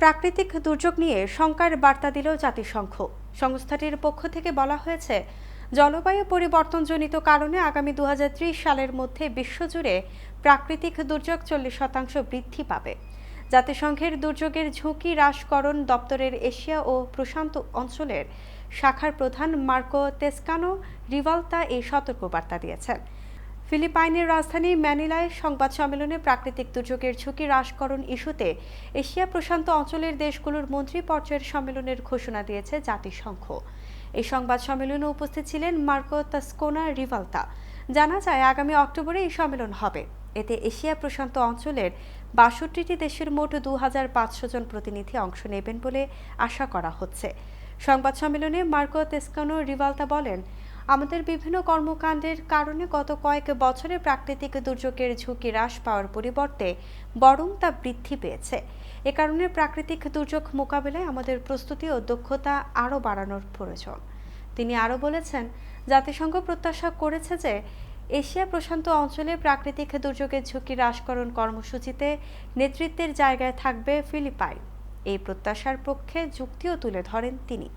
প্রাকৃতিক দুর্যোগ নিয়ে শঙ্কার বার্তা দিল জাতিসংঘ। সংস্থাটির পক্ষ থেকে বলা হয়েছে, জলবায়ু পরিবর্তনজনিত কারণে আগামী দুহাজার ত্রিশ সালের মধ্যে বিশ্বজুড়ে প্রাকৃতিক দুর্যোগ চল্লিশ শতাংশ বৃদ্ধি পাবে। জাতিসংঘের দুর্যোগের ঝুঁকি হ্রাসকরণ দপ্তরের এশিয়া ও প্রশান্ত অঞ্চলের শাখার প্রধান মার্কো তেসকানো রিভালতা এই সতর্কবার্তা দিয়েছেন। ফিলিপাইনের রাজধানী ম্যানিলায় সংবাদ সম্মেলনে প্রাকৃতিক দুর্যোগের ঝুঁকি হ্রাসকরণ ইস্যুতে এশিয়া প্রশান্ত অঞ্চলের দেশগুলোর মন্ত্রী পর্যায়ের সম্মেলনের ঘোষণা দিয়েছে জাতিসংঘ। এই সংবাদ সম্মেলনে উপস্থিত ছিলেন মার্কো তাস্কোনা রিভালতা। জানা যায়, আগামী অক্টোবরে এই সম্মেলন হবে। এতে এশিয়া প্রশান্ত অঞ্চলের বাষট্টিটি দেশের মোট দু পাঁচশো জন প্রতিনিধি অংশ নেবেন বলে আশা করা হচ্ছে। সংবাদ সম্মেলনে মার্কো তেস্কানো রিভালতা বলেন আমাদের বিভিন্ন কর্মকাণ্ডের কারণে গত কয়েক বছরে প্রাকৃতিক দুর্যোগের ঝুঁকি হ্রাস পাওয়ার পরিবর্তে বরং তা বৃদ্ধি পেয়েছে। এ কারণে প্রাকৃতিক দুর্যোগ মোকাবিলায় আমাদের প্রস্তুতি ও দক্ষতা আরও বাড়ানোর প্রয়োজন। তিনি আরও বলেছেন, জাতিসংঘ প্রত্যাশা করেছে যে এশিয়া প্রশান্ত অঞ্চলে প্রাকৃতিক দুর্যোগের ঝুঁকি হ্রাসকরণ কর্মসূচিতে নেতৃত্বের জায়গায় থাকবে ফিলিপাইন। এই প্রত্যাশার পক্ষে যুক্তিও তুলে ধরেন তিনি।